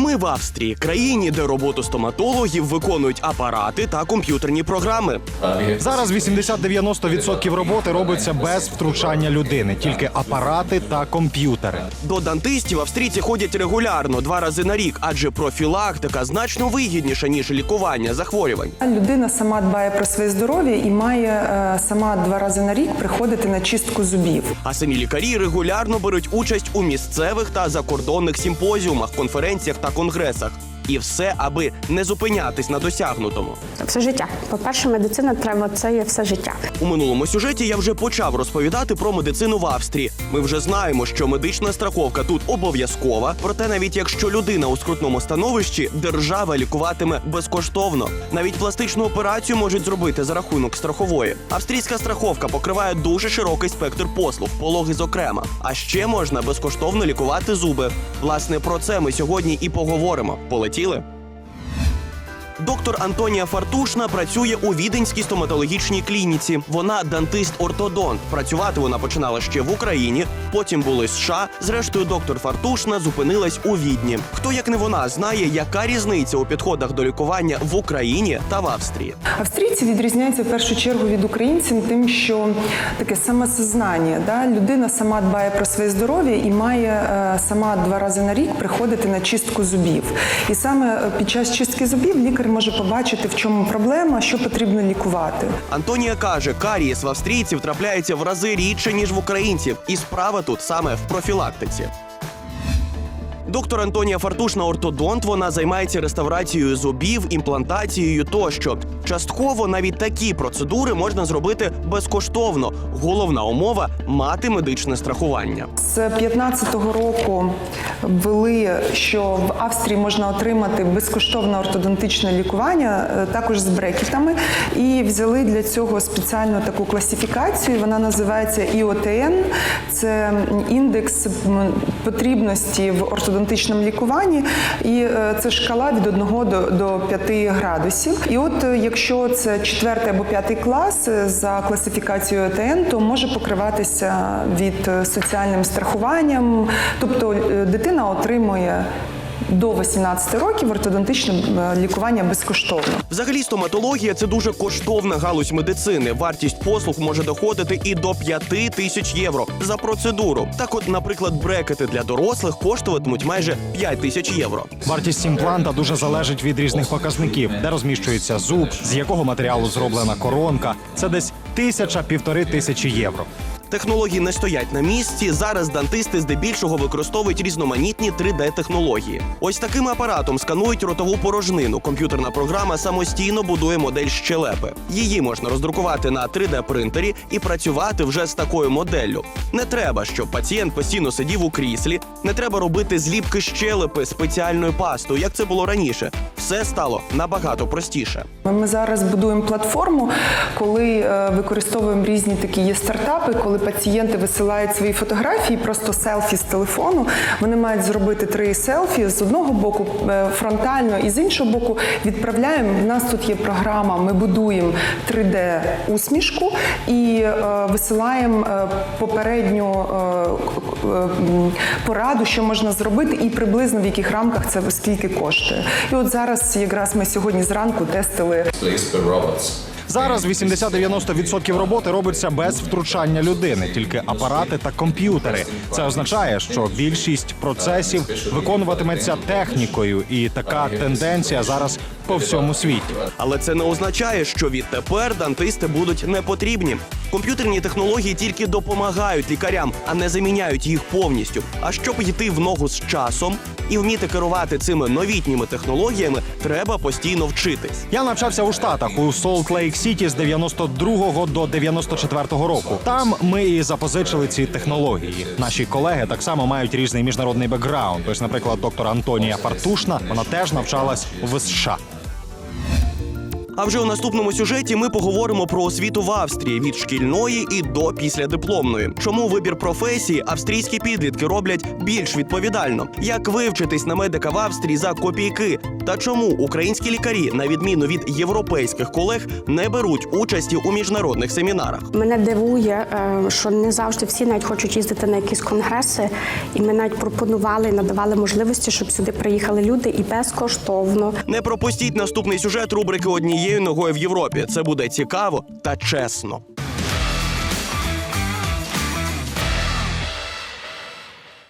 Ми в Австрії, країні, де роботу стоматологів виконують апарати та комп'ютерні програми. Зараз 80-90% роботи робиться без втручання людини, тільки апарати та комп'ютери. До дантистів австрійці ходять регулярно два рази на рік, адже профілактика значно вигідніша ніж лікування захворювань. Людина сама дбає про своє здоров'я і має е, сама два рази на рік приходити на чистку зубів. А самі лікарі регулярно беруть участь у місцевих та закордонних симпозіумах, конференціях та конгресах. І все, аби не зупинятись на досягнутому. Все життя. По-перше, медицина треба це є все життя. У минулому сюжеті я вже почав розповідати про медицину в Австрії. Ми вже знаємо, що медична страховка тут обов'язкова. Проте, навіть якщо людина у скрутному становищі, держава лікуватиме безкоштовно. Навіть пластичну операцію можуть зробити за рахунок страхової. Австрійська страховка покриває дуже широкий спектр послуг, пологи зокрема. А ще можна безкоштовно лікувати зуби. Власне, про це ми сьогодні і поговоримо. Полетіли. Доктор Антонія Фартушна працює у віденській стоматологічній клініці. Вона дантист-ортодонт. Працювати вона починала ще в Україні, потім були США. Зрештою, доктор Фартушна зупинилась у Відні. Хто як не вона знає, яка різниця у підходах до лікування в Україні та в Австрії. Австрійці відрізняються в першу чергу від українців тим, що таке самосознання. Да? Людина сама дбає про своє здоров'я і має е, сама два рази на рік приходити на чистку зубів. І саме е, під час чистки зубів лікар може побачити, в чому проблема, що потрібно лікувати. Антонія каже, карієс в австрійців трапляється в рази рідше ніж в українців, і справа тут саме в профілактиці. Доктор Антонія Фартушна ортодонт. Вона займається реставрацією зубів, імплантацією тощо. Частково навіть такі процедури можна зробити безкоштовно. Головна умова мати медичне страхування. З 15-го року ввели, що в Австрії можна отримати безкоштовне ортодонтичне лікування, е, також з брекетами, і взяли для цього спеціальну таку класифікацію. Вона називається ІОТН. Це індекс потрібності в ортодонтичному лікуванні, і е, це шкала від 1 до, до 5 градусів. І от е, якщо це четвертий або п'ятий клас е, за класифікацією ОТН, то може покриватися від соціальним страхуванням. Тобто дитина отримує до 18 років ортодонтичне лікування безкоштовно. Взагалі, стоматологія це дуже коштовна галузь медицини. Вартість послуг може доходити і до 5 тисяч євро за процедуру. Так, от, наприклад, брекети для дорослих коштуватимуть майже 5 тисяч євро. Вартість імпланта дуже залежить від різних показників, де розміщується зуб, з якого матеріалу зроблена коронка. Це десь тисяча-півтори тисячі євро. Технології не стоять на місці. Зараз дантисти здебільшого використовують різноманітні 3D-технології. Ось таким апаратом сканують ротову порожнину. Комп'ютерна програма самостійно будує модель щелепи. Її можна роздрукувати на 3D-принтері і працювати вже з такою моделлю. Не треба, щоб пацієнт постійно сидів у кріслі. Не треба робити зліпки щелепи спеціальною пастою, як це було раніше. Все стало набагато простіше. Ми зараз будуємо платформу, коли е, використовуємо різні такі є стартапи, коли пацієнти висилають свої фотографії, просто селфі з телефону. Вони мають зробити три селфі з одного боку е, фронтально і з іншого боку відправляємо. У нас тут є програма. Ми будуємо 3D усмішку і е, висилаємо е, попередню пораду, що можна зробити, і приблизно в яких рамках це скільки коштує. І от зараз якраз ми сьогодні зранку тестили. Зараз 80-90% роботи робиться без втручання людини, тільки апарати та комп'ютери. Це означає, що більшість процесів виконуватиметься технікою, і така тенденція зараз по всьому світі. Але це не означає, що відтепер дантисти будуть не потрібні. Комп'ютерні технології тільки допомагають лікарям, а не заміняють їх повністю. А щоб йти в ногу з часом і вміти керувати цими новітніми технологіями, треба постійно вчитись. Я навчався у Штатах у Солт Лейк Сіті з 92 до 94 року. Там ми і запозичили ці технології. Наші колеги так само мають різний міжнародний бекграунд. Ось, наприклад, доктор Антонія Фартушна, вона теж навчалась в США. А вже у наступному сюжеті ми поговоримо про освіту в Австрії від шкільної і до післядипломної. Чому вибір професії австрійські підлітки роблять більш відповідально? Як вивчитись на медика в Австрії за копійки? Та чому українські лікарі, на відміну від європейських колег, не беруть участі у міжнародних семінарах? Мене дивує, е, що не завжди всі навіть хочуть їздити на якісь конгреси, і ми навіть пропонували, надавали можливості, щоб сюди приїхали люди і безкоштовно. Не пропустіть наступний сюжет рубрики однією ногою в Європі. Це буде цікаво та чесно.